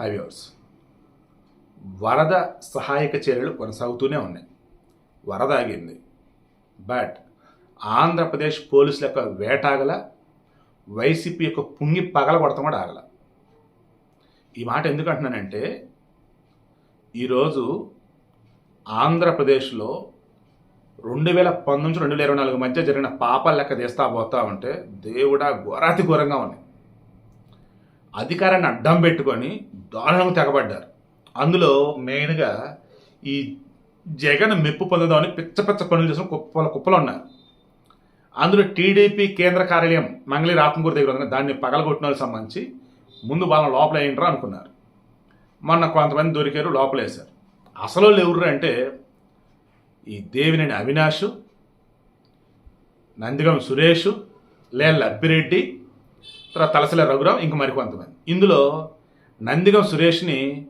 హైవ్యూర్స్ వరద సహాయక చర్యలు కొనసాగుతూనే ఉన్నాయి. వరద ఆగింది. బట్ ఆంధ్రప్రదేశ్ పోలీసుల యొక్క వేటాగల వైసీపీ యొక్క పుంగి పగల కొడతాం కూడా ఆగల. ఈ మాట ఎందుకు అంటున్నానంటే ఈరోజు ఆంధ్రప్రదేశ్లో రెండు వేల పంతొమ్మిది రెండు వేల ఇరవై నాలుగు మధ్య జరిగిన పాపాల లెక్క తీస్తా పోతా ఉంటే దేవుడా ఘోరాతి ఘోరంగా ఉన్నాయి. అధికారాన్ని అడ్డం పెట్టుకొని దారుణంగా తెగబడ్డారు. అందులో మెయిన్గా ఈ జగన్ మెప్పు పొందదామని పిచ్చ పిచ్చ పనులు చేసిన కుప్పల కుప్పలు ఉన్నారు. అందులో టీడీపీ కేంద్ర కార్యాలయం మంగళి రాత్మకూరు దగ్గర ఉంది దాన్ని పగలగొట్టిన వాళ్ళకి సంబంధించి ముందు వాళ్ళని లోపల వేయంటారు అనుకున్నారు. మొన్న కొంతమంది దొరికారు లోపల వేశారు. అసలు వాళ్ళు ఎవరు అంటే ఈ దేవినేని అవినాష్ నందిగం సురేష్ లేళ్ళ అబ్బిరెడ్డి తర్వాత తలసల రఘురావు ఇంక మరికొంతమంది. ఇందులో నందిగం సురేష్ని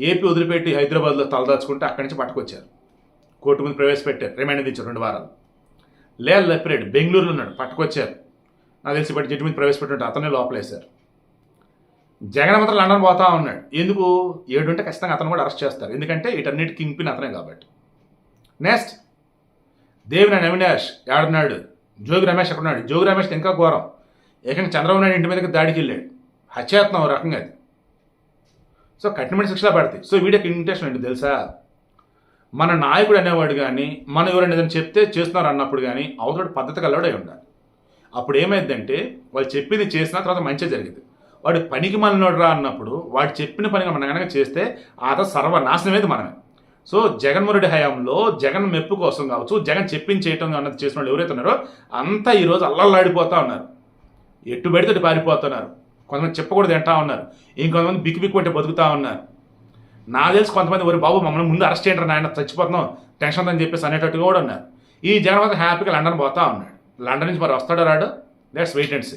ఏపీ వదిలిపెట్టి హైదరాబాద్లో తలదాచుకుంటే అక్కడి నుంచి పట్టుకొచ్చారు. కోర్టు ముందు ప్రవేశపెట్టారు. రిమాండ్ ఇచ్చారు రెండు వారాలు. లేల్ లెపరెడ్ బెంగళూరులో ఉన్నాడు. పట్టుకొచ్చారు. నాకు తెలిసి బట్టి జడ్జి మీద ప్రవేశపెట్టినట్టు అతనే లోపలేశారు. జగన్ మాత్రం లండన్ పోతా ఉన్నాడు. ఎందుకు? ఏడుంటే ఖచ్చితంగా అతను కూడా అరెస్ట్ చేస్తారు. ఎందుకంటే వీటన్నిటి కింగ్ పిన్ అతనే కాబట్టి. నెక్స్ట్ దేవినేని అవినాష్ ఏడున్నాడు. జోగి రమేష్ అక్కడ ఉన్నాడు జోగి రమేష్ ఇంకా ఘోరం. ఏకంగా చంద్రబాబు నాయుడు ఇంటి మీదకి దాడికి వెళ్ళాడు. హత్యాత్నం ఓ రకంగా అది. సో కఠినమైన శిక్షలా పడతాయి. సో వీడియోకి ఇంటెన్షన్ ఏంటి తెలుసా? మన నాయకుడు అనేవాడు కానీ మనం ఎవరైనా ఏదైనా చెప్తే చేస్తున్నారు అన్నప్పుడు కానీ అవతల పద్ధతి కలవాడై ఉండాలి. అప్పుడు ఏమైందంటే వాళ్ళు చెప్పింది చేసిన తర్వాత మంచిగా జరిగింది. వాడు పనికి మనలోడు రా అన్నప్పుడు వాడు చెప్పిన పని మనం కనుక చేస్తే ఆత సర్వనాశనమేది మనమే. సో జగన్మోహన్ రెడ్డి హయాంలో జగన్ మెప్పు కోసం కావచ్చు జగన్ చెప్పింది చేయటం అన్నది చేసిన వాళ్ళు ఎవరైతే ఉన్నారో అంతా ఈరోజు అల్లల్లాడిపోతూ ఉన్నారు. ఎటు పెడితే పారిపోతున్నారు కొంతమంది చెప్పకూడదు తింటా ఉన్నారు. ఇంకొంతమంది బిక్కు బిక్కు అంటే బతుకుతా ఉన్నారు. నా తెలిసి కొంతమంది ఒరి బాబు మమ్మల్ని ముందు అరెస్ట్ చేయండి నాయన చచ్చిపోతున్నాం టెన్షన్ అని చెప్పేసి అనేటట్టుగా కూడా ఉన్నారు. ఈ జగన్ మాత్రం హ్యాపీగా లండన్ పోతా ఉన్నాడు. లండన్ నుంచి మరి వస్తాడో రాడు? That's wait and see.